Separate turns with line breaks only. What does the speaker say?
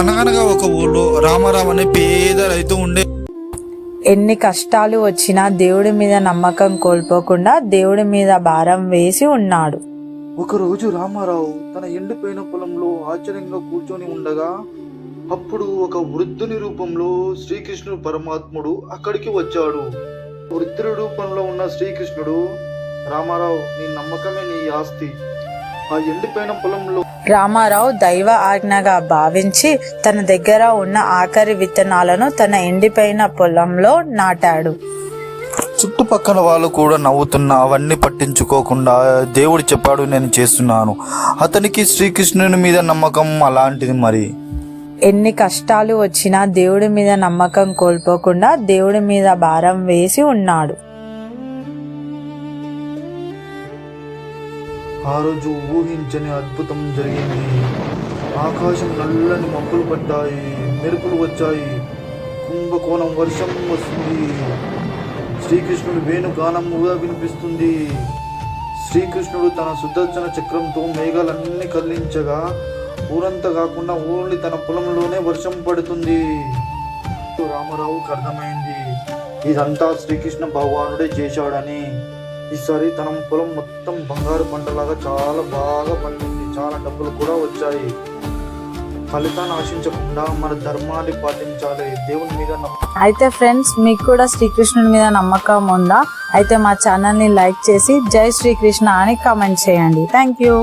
అనగనగా ఒక ఊళ్ళో రామారావు అనే పేద రైతు ఉండే
ఎన్ని కష్టాలు వచ్చినా దేవుడి మీద నమ్మకం కోల్పోకుండా దేవుడి మీద భారం వేసి ఉన్నాడు.
ఒకరోజు రామారావు తన ఎండిపోయిన పొలంలో ఆశ్చర్యంగా కూర్చొని ఉండగా అప్పుడు ఒక వృద్ధుని రూపంలో శ్రీకృష్ణుడు పరమాత్ముడు అక్కడికి వచ్చాడు. వృద్ధుడి రూపంలో ఉన్న శ్రీకృష్ణుడు రామారావు నీ నమ్మకమే నీ ఆస్తి. ఆ ఎండిపోయిన పొలంలో
రామారావు దైవ ఆజ్ఞగా భావించి తన దగ్గర ఉన్న ఆఖరి విత్తనాలను తన ఎండిపోయిన పొలంలో నాటాడు.
చుట్టుపక్కల వాళ్ళు కూడా నవ్వుతున్నా అవన్నీ పట్టించుకోకుండా దేవుడు చెప్పాడు నేను చేస్తున్నాను. అతనికి శ్రీకృష్ణుని మీద నమ్మకం అలాంటిది మరి.
ఎన్ని కష్టాలు వచ్చినా దేవుడి మీద నమ్మకం కోల్పోకుండా దేవుడి మీద భారం వేసి ఉన్నాడు.
ఆ రోజు ఊహించని అద్భుతం జరిగింది. ఆకాశం నల్లని మబ్బులు పడ్డాయి. మెరుపులు వచ్చాయి. కుంభకోణం వర్షం వస్తుంది. శ్రీకృష్ణుడు వేణుగానముగా వినిపిస్తుంది. శ్రీకృష్ణుడు తన సుదర్శన చక్రంతో మేఘాలన్నీ కదిలించగా ఊరంతా కాకుండా ఓన్లీ తన పొలంలోనే వర్షం పడుతుంది. రామారావుకు అర్థమైంది. ఇదంతా శ్రీకృష్ణ భగవానుడే చేశాడని. ఈసారి తన పొలం మొత్తం బంగారు పంటలాగా చాలా బాగా పండింది. చాలా డబ్బులు కూడా వచ్చాయి. ఫలితాన్ని ఆశించకుండా మన ధర్మాన్ని పాటించాలి. దేవుని మీద
అయితే ఫ్రెండ్స్ మీకు కూడా శ్రీకృష్ణుడి మీద నమ్మకం ఉందా? అయితే మా ఛానల్ని లైక్ చేసి జై శ్రీకృష్ణ అని కామెంట్ చేయండి. Thank you.